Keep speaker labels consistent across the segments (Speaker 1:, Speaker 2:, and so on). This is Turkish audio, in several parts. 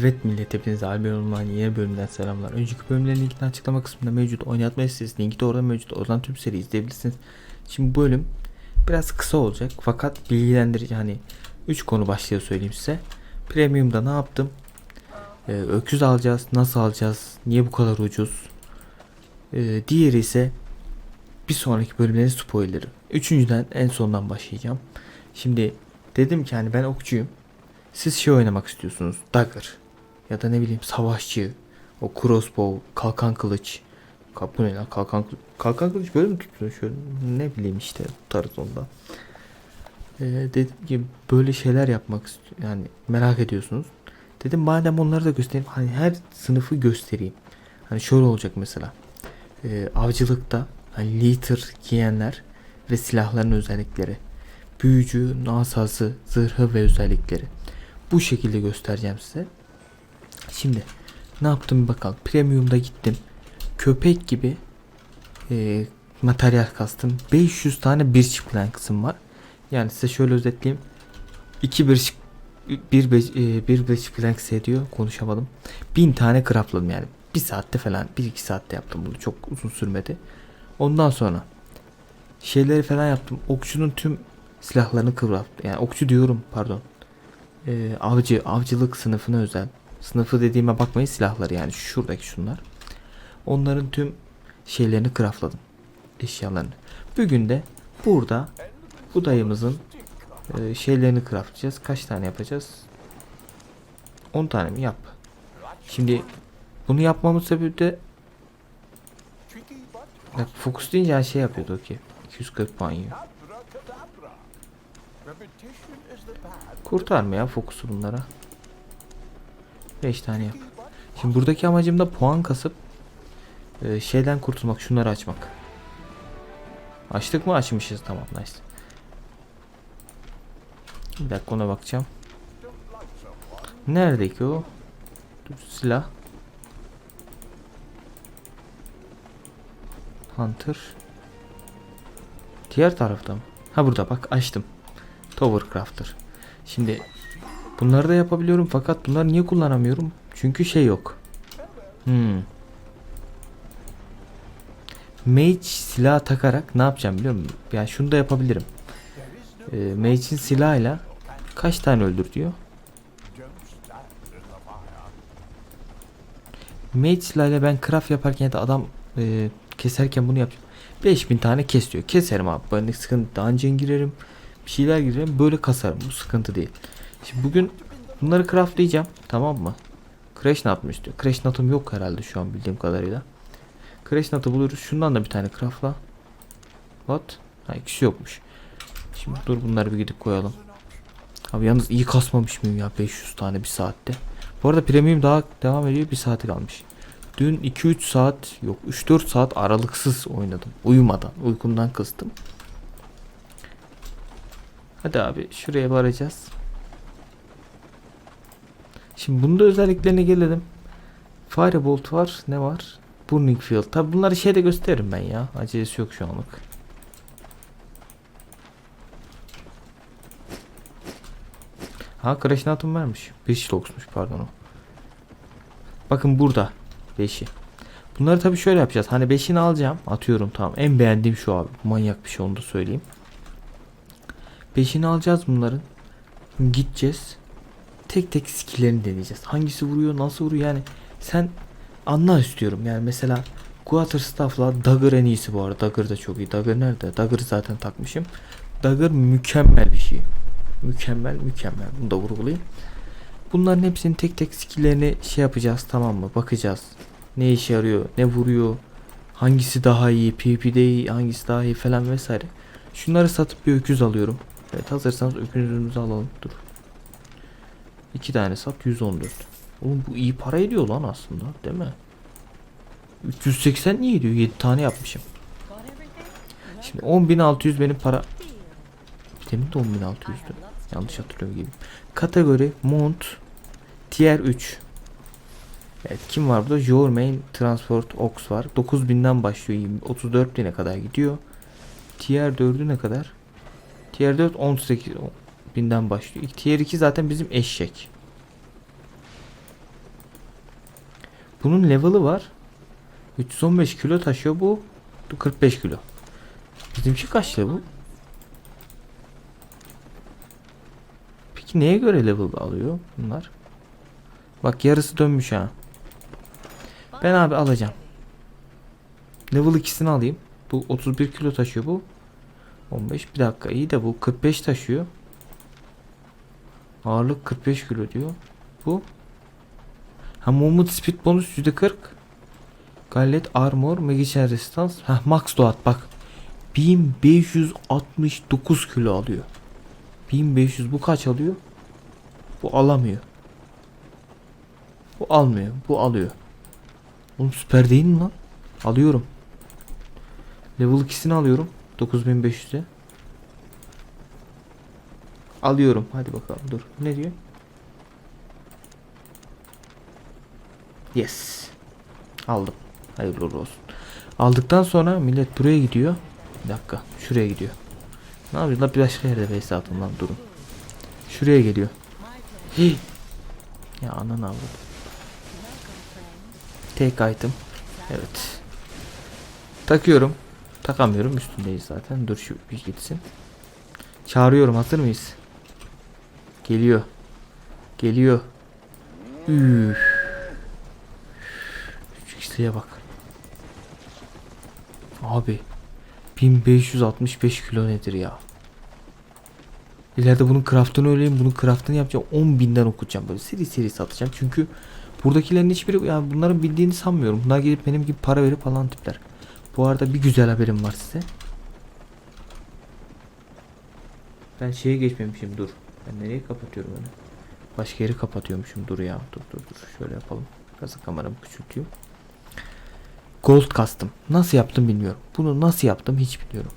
Speaker 1: Evet millet hepinize Albion Online yeni bölümden selamlar. Önceki bölümlerin linkini açıklama kısmında mevcut. Oynatma listesi linki de orada mevcut. Oradan tüm seriyi izleyebilirsiniz. Şimdi bu bölüm biraz kısa olacak fakat bilgilendirici hani 3 konu başlığı söyleyeyim size. Premium'da ne yaptım? Ee, öküz alacağız. Nasıl alacağız? Niye bu kadar ucuz? Ee, diğeri ise bir sonraki bölümlerin spoilerı. Üçüncüden en sondan başlayacağım. Şimdi dedim ki hani ben okçuyum. Siz şey oynamak istiyorsunuz. Dagger. Ya da ne bileyim savaşçı. O crossbow, kalkan kılıç. Bu ne lan kalkan kılıç. Kalkan kılıç böyle mi tutuyor şöyle? Ne bileyim işte bu tarz onda. Ee, dedim ki böyle şeyler yapmak. Yani merak ediyorsunuz. Dedim madem onları da göstereyim. Hani her sınıfı göstereyim. Hani şöyle olacak mesela. Ee, avcılıkta hani liter giyenler ve silahların özellikleri. Büyücü, asası, zırhı ve özellikleri. Bu şekilde göstereceğim size. Şimdi ne yaptım bir bakalım. Premium'da gittim. Köpek gibi e, materyal kastım. 500 tane bir çift kısım var. Yani size şöyle özetleyeyim. 2 bir bir beş, e, bir beş planks ediyor. Konuşamadım. 1000 tane craftladım yani. Bir saatte falan. 1-2 saatte yaptım bunu. Çok uzun sürmedi. Ondan sonra şeyleri falan yaptım. Okçunun tüm silahlarını kıvrattım. Yani okçu diyorum pardon. Ee, avcı, avcılık sınıfına özel. Sınıfı dediğime bakmayın silahları yani şuradaki şunlar. Onların tüm şeylerini craftladım. Eşyalarını. Bugün de burada bu dayımızın e, şeylerini craftlayacağız. Kaç tane yapacağız? 10 tane mi yap? Şimdi bunu yapmamın sebebi de Bak fokus deyince her şey yapıyordu okey. 240 puan yiyor. Kurtarma ya fokusu bunlara. 5 tane yap. Şimdi buradaki amacım da puan kasıp e, şeyden kurtulmak, şunları açmak. Açtık mı? Açmışız. Tamam nice. Bir dakika ona bakacağım. Nerede ki o? Dur, silah. Hunter. Diğer tarafta mı? Ha burada bak açtım. Tower Crafter. Şimdi bunları da yapabiliyorum fakat bunları niye kullanamıyorum? Çünkü şey yok. Hmm. Mage silah takarak ne yapacağım biliyor musun? Yani şunu da yapabilirim. Ee, Mage'in silahıyla kaç tane öldür diyor. Mage silahıyla ben craft yaparken ya da adam e, keserken bunu yapacağım. 5000 tane kes diyor. Keserim abi. Ben sıkıntı dungeon girerim. Bir şeyler girerim. Böyle kasarım. Bu sıkıntı değil. Şimdi bugün bunları craftlayacağım. Tamam mı? Crash nut mı istiyor? Crash nut'um yok herhalde şu an bildiğim kadarıyla. Crash nut'ı buluruz. Şundan da bir tane craftla. What? Ha ikisi yokmuş. Şimdi dur bunları bir gidip koyalım. Abi yalnız iyi kasmamış mıyım ya 500 tane bir saatte. Bu arada premium daha devam ediyor. Bir saati kalmış. Dün 2-3 saat yok 3-4 saat aralıksız oynadım. Uyumadan. Uykumdan kıstım. Hadi abi şuraya varacağız. Şimdi bunda özelliklerine gelelim. Firebolt var. Ne var? Burning Field. Tabi bunları şeyde gösteririm ben ya. Acelesi yok şu anlık. Ha Crash Nut'um vermiş. 5 logsmuş pardon o. Bakın burada. 5'i. Bunları tabi şöyle yapacağız. Hani 5'ini alacağım. Atıyorum tamam. En beğendiğim şu abi. Manyak bir şey onu da söyleyeyim. 5'ini alacağız bunların. Gideceğiz. Tek tek skill'lerini deneyeceğiz. Hangisi vuruyor, nasıl vuruyor yani. Sen anla istiyorum. Yani mesela Quarterstaff'la Dagger en iyisi bu arada. Dagger da çok iyi. Dagger nerede? Dagger'ı zaten takmışım. Dagger mükemmel bir şey. Mükemmel, mükemmel. Bunu da vurgulayayım. Bunların hepsinin tek tek skill'lerini şey yapacağız tamam mı? Bakacağız. Ne işe yarıyor, ne vuruyor, hangisi daha iyi, PvP'de iyi, hangisi daha iyi falan vesaire. Şunları satıp bir öküz alıyorum. Evet hazırsanız öküzümüzü alalım. Dur. İki tane sat 114. Oğlum bu iyi para ediyor lan aslında değil mi? 380 niye ediyor? 7 tane yapmışım. Şimdi 10.600 benim para. Demin de 10.600'dü. Yanlış hatırlıyorum gibi. Kategori Mount Tier 3. Evet kim var burada? Your Main Transport Ox var. 9000'den başlıyor. 34.000'e kadar gidiyor. Tier 4'ü ne kadar? Tier 4 18 binden başlıyor. Tier 2 zaten bizim eşek. Bunun level'ı var. 315 kilo taşıyor. Bu 45 kilo. Bizimki kaç level? Peki neye göre level alıyor bunlar? Bak yarısı dönmüş ha. Ben abi alacağım. Level ikisini alayım. Bu 31 kilo taşıyor bu. 15 bir dakika iyi de bu 45 taşıyor. Ağırlık 45 kilo diyor. Bu. Ha Moment Speed bonus %40. Gallet Armor Magician Resistance. Ha Max Doat bak. 1569 kilo alıyor. 1500 bu kaç alıyor? Bu alamıyor. Bu almıyor. Bu alıyor. Oğlum süper değil mi lan? Alıyorum. Level 2'sini alıyorum. 9500'e. Alıyorum. Hadi bakalım dur. Ne diyor? Yes. Aldım. Hayırlı olsun. Aldıktan sonra millet buraya gidiyor. Bir dakika. Şuraya gidiyor. Ne yapıyorlar? Bir başka yerde base atın lan durun. Şuraya geliyor. Hii. Ya ananı avradım. Take item. Evet. Takıyorum. Takamıyorum. Üstündeyiz zaten. Dur şu bir gitsin. Çağırıyorum. Hazır mıyız? Geliyor. Geliyor. Üf. Şu isteğe bak. Abi. 1565 kilo nedir ya? İleride bunun craftını öyleyim. Bunun craftını yapacağım. 10 binden okutacağım. Böyle seri seri satacağım. Çünkü buradakilerin hiçbiri yani bunların bildiğini sanmıyorum. Bunlar gelip benim gibi para verip alan tipler. Bu arada bir güzel haberim var size. Ben şeye geçmemişim dur. Ben nereye kapatıyorum öyle? Başka yeri kapatıyormuşum. Dur ya. Dur dur dur. Şöyle yapalım. Biraz kameramı küçülteyim. Gold kastım. Nasıl yaptım bilmiyorum. Bunu nasıl yaptım hiç bilmiyorum.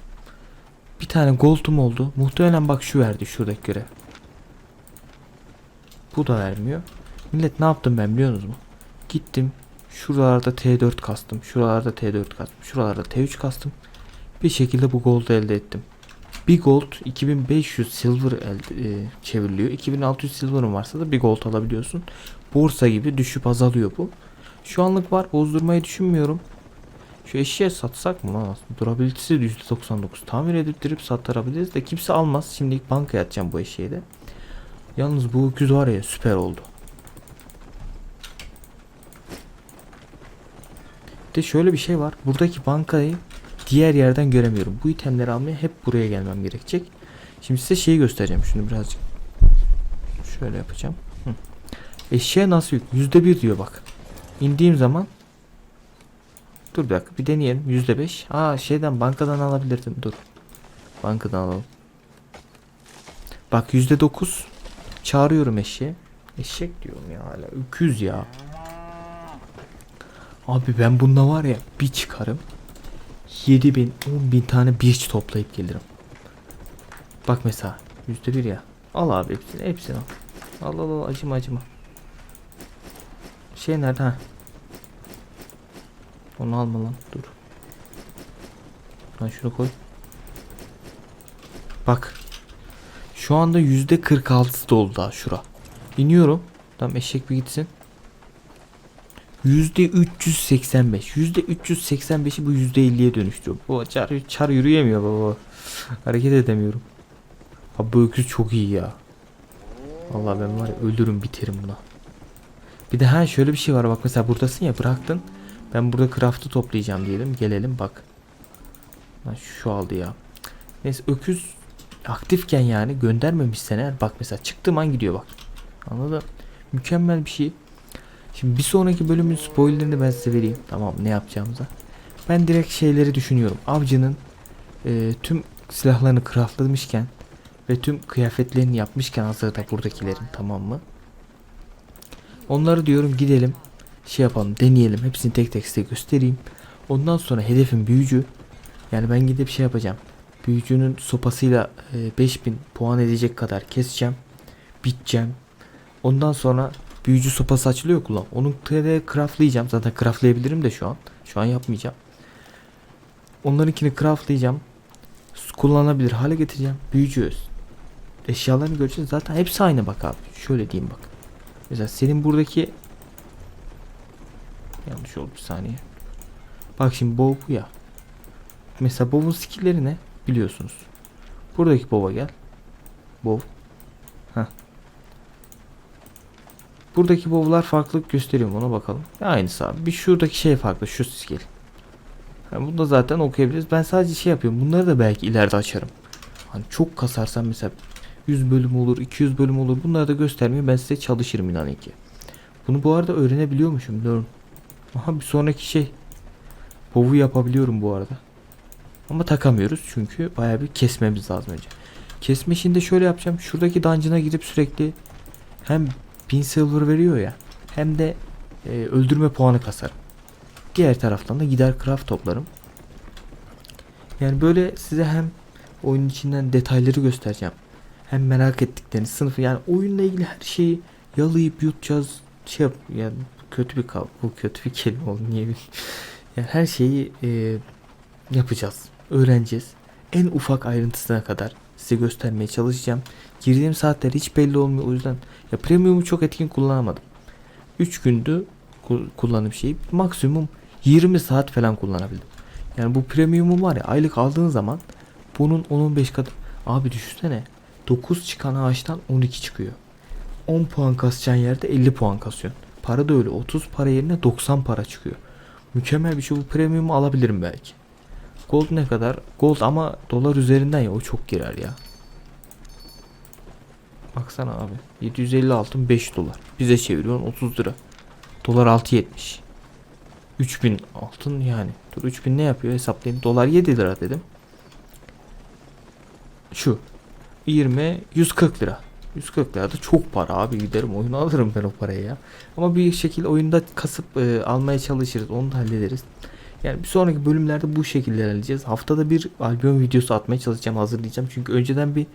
Speaker 1: Bir tane gold'um oldu. Muhtemelen bak şu verdi şuradaki görev. Bu da vermiyor. Millet ne yaptım ben biliyor musunuz? Gittim. Şuralarda T4 kastım. Şuralarda T4 kastım. Şuralarda T3 kastım. Bir şekilde bu gold'u elde ettim. Bir gold 2500 silver elde, e, çevriliyor. 2600 silver'ın varsa da bir gold alabiliyorsun. Borsa gibi düşüp azalıyor bu. Şu anlık var. Bozdurmayı düşünmüyorum. Şu eşeğe satsak mı lan aslında? Durabilitesi de %99. Tamir edip satırabiliriz de kimse almaz. Şimdi ilk bankaya atacağım bu eşeği de. Yalnız bu öküz var ya süper oldu. De şöyle bir şey var. Buradaki bankayı diğer yerden göremiyorum. Bu itemleri almaya hep buraya gelmem gerekecek. Şimdi size şeyi göstereceğim. Şunu birazcık şöyle yapacağım. Hı. Eşeğe nasıl yük? %1 diyor bak. İndiğim zaman Dur bir dakika bir deneyelim. Yüzde beş. Aa şeyden bankadan alabilirdim. Dur. Bankadan alalım. Bak yüzde dokuz. Çağırıyorum eşeğe. Eşek diyorum ya hala. Öküz ya. Abi ben bunda var ya bir çıkarım. 7 bin 10 bin tane birç toplayıp gelirim. Bak mesela yüzde bir ya. Al abi hepsini hepsini al. Al al al acıma acıma. Şey nerede ha? Onu alma lan dur. Lan şunu koy. Bak. Şu anda yüzde 46 doldu daha şura. İniyorum. Tam eşek bir gitsin. Yüzde 385. Yüzde 385'i bu yüzde 50'ye dönüştü. Bu çar, çar yürüyemiyor baba. Hareket edemiyorum. Abi bu öküz çok iyi ya. Vallahi ben var ya ölürüm biterim buna. Bir de ha şöyle bir şey var bak mesela buradasın ya bıraktın. Ben burada craft'ı toplayacağım diyelim. Gelelim bak. Lan şu aldı ya. Neyse öküz aktifken yani göndermemişsen eğer bak mesela çıktığım an gidiyor bak. Anladın? Mükemmel bir şey. Şimdi bir sonraki bölümün spoilerini ben size vereyim. Tamam ne yapacağımıza. Ben direkt şeyleri düşünüyorum. Avcının e, tüm silahlarını craftlamışken ve tüm kıyafetlerini yapmışken hazırda buradakilerin tamam mı? Onları diyorum gidelim şey yapalım deneyelim hepsini tek tek size göstereyim. Ondan sonra hedefim büyücü. Yani ben gidip şey yapacağım. Büyücünün sopasıyla e, 5000 puan edecek kadar keseceğim. Biteceğim. Ondan sonra büyücü sopası açılıyor kullan. Onu TD craftlayacağım. Zaten craftlayabilirim de şu an. Şu an yapmayacağım. Onlarınkini craftlayacağım. Kullanabilir hale getireceğim. Büyücü eşyalarını göreceğiz. Zaten hepsi aynı bak abi. Şöyle diyeyim bak. Mesela senin buradaki Yanlış oldu bir saniye. Bak şimdi bow bu ya. Mesela bow'un skill'leri ne? Biliyorsunuz. Buradaki bow'a gel. Bow. Heh. Buradaki bow'lar farklılık gösteriyor mu ona bakalım. Aynısı abi. Bir şuradaki şey farklı. Şu skill. Yani bunu da zaten okuyabiliriz. Ben sadece şey yapıyorum. Bunları da belki ileride açarım. Hani çok kasarsam mesela 100 bölüm olur, 200 bölüm olur. Bunları da göstermeye ben size çalışırım inanın ki. Bunu bu arada öğrenebiliyormuşum. Durun. Aha bir sonraki şey. Bow'u yapabiliyorum bu arada. Ama takamıyoruz çünkü bayağı bir kesmemiz lazım önce. Kesme işini şöyle yapacağım. Şuradaki dungeon'a gidip sürekli hem 1000 silver veriyor ya hem de e, öldürme puanı kasarım. Diğer taraftan da gider craft toplarım. Yani böyle size hem oyunun içinden detayları göstereceğim. Hem merak ettikleriniz sınıfı yani oyunla ilgili her şeyi yalayıp yutacağız. Şey yap yani kötü bir kav bu kötü bir kelime oldu niye bilmiyorum. Yani her şeyi e, yapacağız. Öğreneceğiz. En ufak ayrıntısına kadar size göstermeye çalışacağım. Girdiğim saatler hiç belli olmuyor. O yüzden ya premium'u çok etkin kullanamadım. 3 gündü ku- kullandığım şeyi maksimum 20 saat falan kullanabildim. Yani bu premium'un var ya aylık aldığın zaman bunun 10-15 katı. Abi düşünsene 9 çıkan ağaçtan 12 çıkıyor. 10 puan kasacağın yerde 50 puan kasıyorsun. Para da öyle 30 para yerine 90 para çıkıyor. Mükemmel bir şey bu premium'u alabilirim belki. Gold ne kadar? Gold ama dolar üzerinden ya o çok girer ya. Baksana abi. 750 altın 5 dolar. Bize çeviriyorsun 30 lira. Dolar 6.70. 3000 altın yani. Dur 3000 ne yapıyor hesaplayayım. Dolar 7 lira dedim. Şu. 20 140 lira. 140 lira da çok para abi giderim oyunu alırım ben o parayı ya. Ama bir şekilde oyunda kasıp e, almaya çalışırız. Onu da hallederiz. Yani bir sonraki bölümlerde bu şekilde halledeceğiz. Haftada bir albüm videosu atmaya çalışacağım, hazırlayacağım. Çünkü önceden bir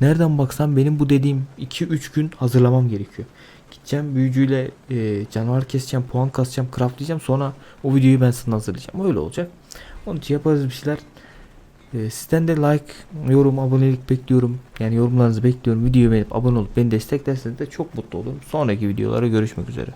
Speaker 1: nereden baksam benim bu dediğim 2-3 gün hazırlamam gerekiyor. Gideceğim büyücüyle e, canavar keseceğim, puan kasacağım, craftlayacağım. Sonra o videoyu ben sana hazırlayacağım. Öyle olacak. Onun için yaparız bir şeyler. E, sizden de like, yorum, abonelik bekliyorum. Yani yorumlarınızı bekliyorum. Videoyu beğenip abone olup beni desteklerseniz de çok mutlu olurum. Sonraki videolara görüşmek üzere.